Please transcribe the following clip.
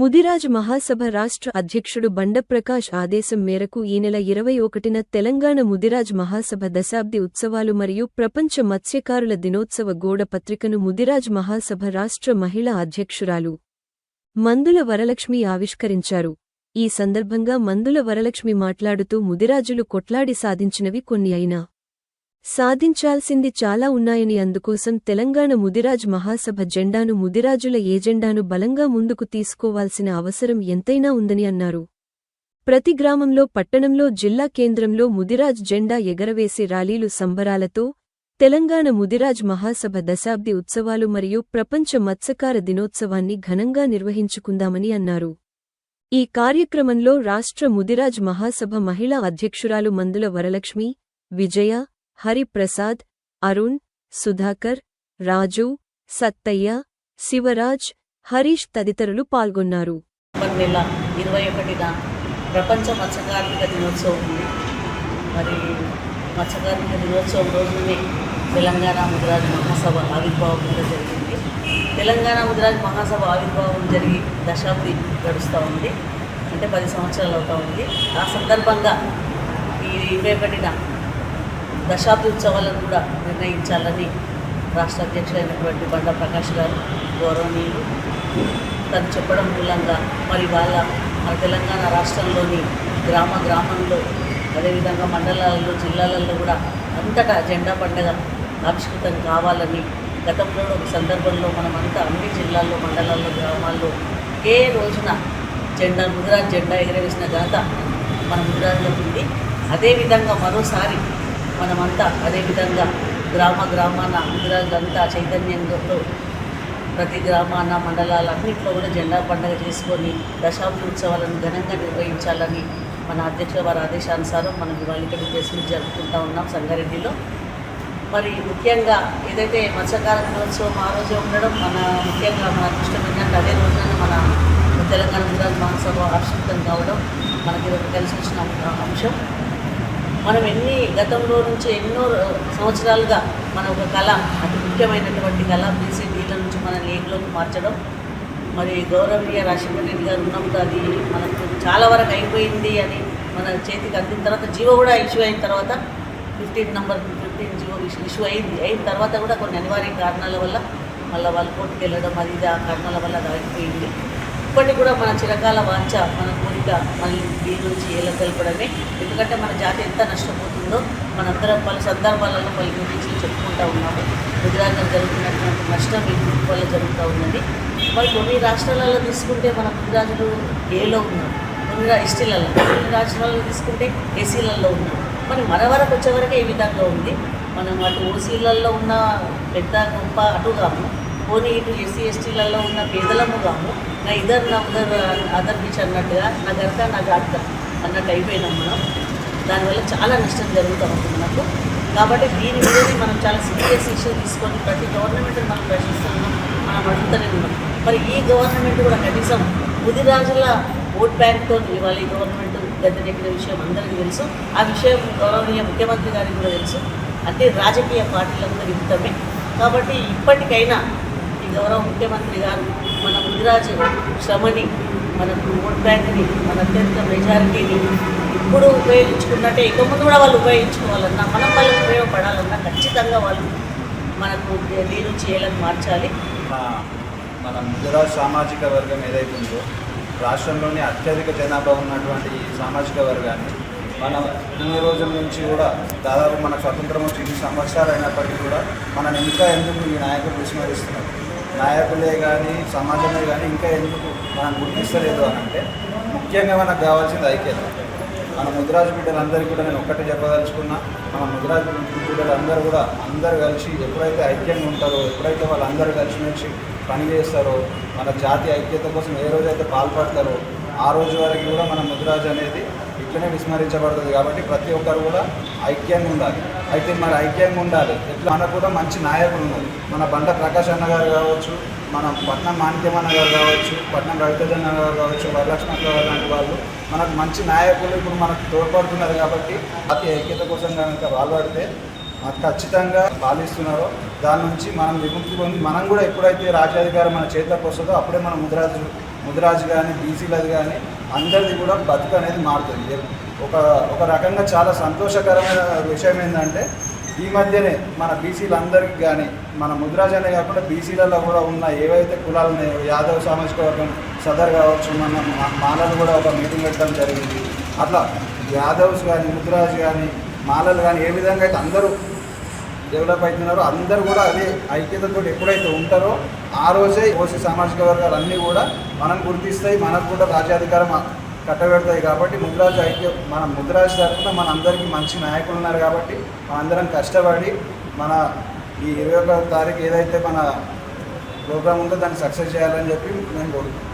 ముదిరాజ్ మహాసభ రాష్ట్ర అధ్యక్షుడు బండప్రకాష్ ఆదేశం మేరకు ఈ నెల ఇరవై ఒకటిన తెలంగాణ ముదిరాజ్ మహాసభ దశాబ్ది ఉత్సవాలు మరియు ప్రపంచ మత్స్యకారుల దినోత్సవ గోడ పత్రికను ముదిరాజ్ మహాసభ రాష్ట్ర మహిళా అధ్యక్షురాలు మందుల వరలక్ష్మి ఆవిష్కరించారు. ఈ సందర్భంగా మందుల వరలక్ష్మి మాట్లాడుతూ ముదిరాజులు కొట్లాడి సాధించినవి కొన్ని అయినా సాధించాల్సింది చాలా ఉన్నాయని అందుకోసం తెలంగాణ ముదిరాజ్ మహాసభ జెండాను ముదిరాజుల ఏజెండాను బలంగా ముందుకు తీసుకోవాల్సిన అవసరం ఎంతైనా ఉందని అన్నారు. ప్రతి గ్రామంలో పట్టణంలో జిల్లా కేంద్రంలో ముదిరాజ్ జెండా ఎగరవేసి ర్యాలీలు సంబరాలతో తెలంగాణ ముదిరాజ్ మహాసభ దశాబ్ది ఉత్సవాలు మరియు ప్రపంచ మత్స్యకార దినోత్సవాన్ని ఘనంగా నిర్వహించుకుందామని అన్నారు. ఈ కార్యక్రమంలో రాష్ట్ర ముదిరాజ్ మహాసభ మహిళా అధ్యక్షురాలు మందుల వరలక్ష్మి విజయ హరిప్రసాద్ అరుణ్ సుధాకర్ రాజు సత్తయ్య శివరాజ్ హరీష్ తదితరులు పాల్గొన్నారు. నెల ఇరవై ఒకటిన ప్రపంచ మత్స్యకార్మిక దినోత్సవం. ఉంది మరి మత్స్యకార్మిక దినోత్సవం రోజునే తెలంగాణ ముద్రాజ్ మహాసభ ఆవిర్భావం కూడా జరిగింది. తెలంగాణ ముద్రాజ్ మహాసభ ఆవిర్భావం జరిగి దశాబ్ది గడుస్తూ ఉంది. అంటే పది సంవత్సరాలు అవుతూ ఉంది. ఆ సందర్భంగా ఈ ఇరవై ఒకటిన దశాబ్ది ఉత్సవాలను కూడా నిర్ణయించాలని రాష్ట్ర అధ్యక్షులైనటువంటి బండ ప్రకాష్ గారు గౌరవనీయులు. తను చెప్పడం మూలంగా మరి వాళ్ళ మన తెలంగాణ రాష్ట్రంలోని గ్రామ గ్రామంలో అదేవిధంగా మండలాలలో జిల్లాలలో కూడా అంతటా జెండా పండుగ ఆవిష్కృతం కావాలని గతంలో ఒక సందర్భంలో మనమంతా అన్ని జిల్లాల్లో మండలాల్లో గ్రామాల్లో ఏ రోజున జెండా గుజరాత్ జెండా ఎగరవేసిన ఘనత మన ముదిరాజులకు ఉంది. అదేవిధంగా మరోసారి మనమంతా అదేవిధంగా గ్రామ గ్రామాన అందరంతా చైతన్యంతో ప్రతి గ్రామాన మండలాలన్నింటిలో కూడా జెండా పండుగ చేసుకొని దశాబ్ది ఉత్సవాలను ఘనంగా నిర్వహించాలని మన అధ్యక్షుల వారి ఆదేశానుసారం మనం ఇవాళ ఇక్కడ ప్రెస్ మీట్ జరుపుకుంటా ఉన్నాం సంగారెడ్డిలో. మరి ముఖ్యంగా ఏదైతే మత్స్యకార దినోత్సవం ఆ రోజే ఉండడం మన ముఖ్యంగా మన అదృష్టం ఏంటంటే అదే రోజున మన తెలంగాణ గుజరాత్ మహాసభ ఆవిష్కృతం కావడం మనకి ఇది ఒక కలిసి వచ్చిన అంశం. మనం ఎన్ని గతంలో నుంచి ఎన్నో సంవత్సరాలుగా మన ఒక కళ అతి ముఖ్యమైనటువంటి కళ బీసీ డీల నుంచి మన లేఖలోకి మార్చడం. మరి గౌరవీయ రాజశేఖర రెడ్డి గారు ఉన్నప్పుడు అది మనకు చాలా వరకు అయిపోయింది అని మన చేతికి అందిన తర్వాత జీవో కూడా ఇష్యూ అయిన తర్వాత fifteen number fifteen G O issue అయింది. అయిన తర్వాత కూడా కొన్ని అనివార్య కారణాల వల్ల మళ్ళీ వాళ్ళు కోర్టుకు వెళ్ళడం అది ఇది ఆ కారణాల వల్ల అది అయిపోయింది. ఇప్పటికి కూడా మన చిరకాల వాంఛ మన కోరిక మళ్ళీ దీని నుంచి ఏళ్ళ తెలపడమే ఎందుకంటే మన జాతి ఎంత నష్టపోతుందో మనందరం పలు సందర్భాలలో పలు గురించి చెప్పుకుంటూ ఉన్నాము. గుజరాత్లో జరుగుతున్నటువంటి నష్టం ఈ గ్రూప్ వల్ల జరుగుతూ ఉన్నది. మరి కొన్ని రాష్ట్రాలలో తీసుకుంటే మన గుజరాతులు ఏలో ఉన్నారు. కొన్ని ఎస్టీలలో కొన్ని రాష్ట్రాలలో తీసుకుంటే ఏసీలలో ఉన్నారు. మరి మన వరకు వచ్చే వరకు ఈ విధంగా ఉంది. మనం అటు ఓసీలలో ఉన్న పెద్ద గొప్ప అటుగాము పోనీ ఇటు ఎస్సీ ఎస్టీలలో ఉన్న పేదలము కాము నా ఇదర్ నా ఉదర్ అదర్ బీచ్ అన్నట్టుగా నా గర్త నా జాతక అన్నట్టు అయిపోయినాం మనం. దానివల్ల చాలా నష్టం జరుగుతూ ఉంటుంది మనకు. కాబట్టి దీని మీదనే మనం చాలా సీరియస్ ఇష్యూ తీసుకొని ప్రతి గవర్నమెంట్ మనం ప్రశ్నిస్తున్నాం మనం అడుగుతూనే ఉన్నాం. మరి ఈ గవర్నమెంట్ కూడా కనీసం ముదిరాజుల ఓట్ బ్యాంక్తో ఇవాళ ఈ గవర్నమెంట్ గద్దెనెక్కిన విషయం అందరికీ తెలుసు. ఆ విషయం గౌరవనీయ ముఖ్యమంత్రి గారికి కూడా తెలుసు. అంటే రాజకీయ పార్టీలందరూ కూడా కాబట్టి ఇప్పటికైనా గౌరవ ముఖ్యమంత్రి గారు మన ముదిరాజు శ్రమని మనకు ఓట్ బ్యాంక్ని మన అత్యంత మెజారిటీని ఇప్పుడు ఉపయోగించుకున్నట్టే ఇక ముందు కూడా వాళ్ళు ఉపయోగించుకోవాలన్నా మనం వాళ్ళకి ఉపయోగపడాలన్నా ఖచ్చితంగా వాళ్ళు మనకు దీని చేయాలని మార్చాలి. మన మన గుజరాత్ సామాజిక వర్గం ఏదైతే ఉందో రాష్ట్రంలోని అత్యధిక జనాభా ఉన్నటువంటి ఈ సామాజిక వర్గాన్ని మనం ఇన్ని రోజుల నుంచి కూడా దాదాపు మన స్వతంత్రం వచ్చి ఇన్ని సంవత్సరాలు అయినప్పటికీ కూడా మనం ఇంకా ఎందుకు ఈ నాయకులు విస్మరిస్తున్నారు? నాయకులే కానీ సమాజమే కానీ ఇంకా ఎందుకు మనం గుర్తిస్తలేదు అని అంటే ముఖ్యంగా మనకు కావాల్సింది ఐక్యత. మన ముద్రాజు బిడ్డలందరికీ కూడా నేను ఒక్కటే చెప్పదలుచుకున్నా మన ముద్రాజు బిడ్డలందరూ కూడా అందరు కలిసి ఎప్పుడైతే ఐక్యంగా ఉంటారో ఎప్పుడైతే వాళ్ళందరూ కలిసిమెలిసి పని చేస్తారో మన జాతి ఐక్యత కోసం ఏ రోజైతే పాల్పడతారో ఆ రోజు వరకు కూడా మన ముద్రాజు అనేది ఇట్లనే విస్మరించబడుతుంది కాబట్టి ప్రతి ఒక్కరు కూడా ఐక్యంగా ఉండాలి. అయితే మరి ఐక్యంగా ఉండాలి. ఎట్లా? మనకు కూడా మంచి నాయకులు ఉన్నారు మన బండ ప్రకాష్ అన్న గారు కావచ్చు మన పట్నం మాణిక్యమన్న గారు కావచ్చు పట్నం రవితేజన్న గారు కావచ్చు వరలక్ష్మి గారు లాంటి వాళ్ళు మనకు మంచి నాయకులు ఇప్పుడు మనకు తోడ్పడుతున్నారు కాబట్టి అతి ఐక్యత కోసం కనుక పాల్పడితే ఖచ్చితంగా పాలిస్తున్నారో దాని నుంచి మనం విముక్తి పొంది మనం కూడా ఎప్పుడైతే రాజ్యాధికారం మన చేతిలోకి వస్తుందో అప్పుడే మన ముద్రాజు ముదిరాజు కానీ బీసీలది కానీ అందరిది కూడా బతుకు అనేది మారుతుంది. ఒక ఒక రకంగా చాలా సంతోషకరమైన విషయం ఏంటంటే ఈ మధ్యనే మన బీసీలందరికీ కానీ మన ముద్రాజ్ అనే కాకుండా బీసీలలో కూడా ఉన్న ఏవైతే కులాలు ఉన్నాయో యాదవ్ సామాజిక వర్గం సదర్ కావచ్చు మన మాలలు కూడా ఒక మీటింగ్ పెట్టడం జరిగింది. అట్లా యాదవ్స్ కానీ ముద్రాజ్ కానీ మాలలు కానీ ఏ విధంగా అయితే అందరూ డెవలప్ అవుతున్నారో అందరూ కూడా అదే ఐక్యతతో ఎప్పుడైతే ఉంటారో ఆ రోజే ఓసీ సామాజిక వర్గాలు అన్నీ కూడా మనం గుర్తిస్తాయి మనకు కూడా రాజ్యాధికారం కట్టబెడతాయి కాబట్టి ముద్రాజ్ ఐక్య మన ముద్రాజ్ తరఫున మన అందరికీ మంచి నాయకులు ఉన్నారు కాబట్టి మనందరం కష్టపడి మన ఈ ఇరవై ఒక తారీఖు ఏదైతే మన ప్రోగ్రామ్ ఉందో దాన్ని సక్సెస్ చేయాలని చెప్పి నేను కోరుకుంటున్నాను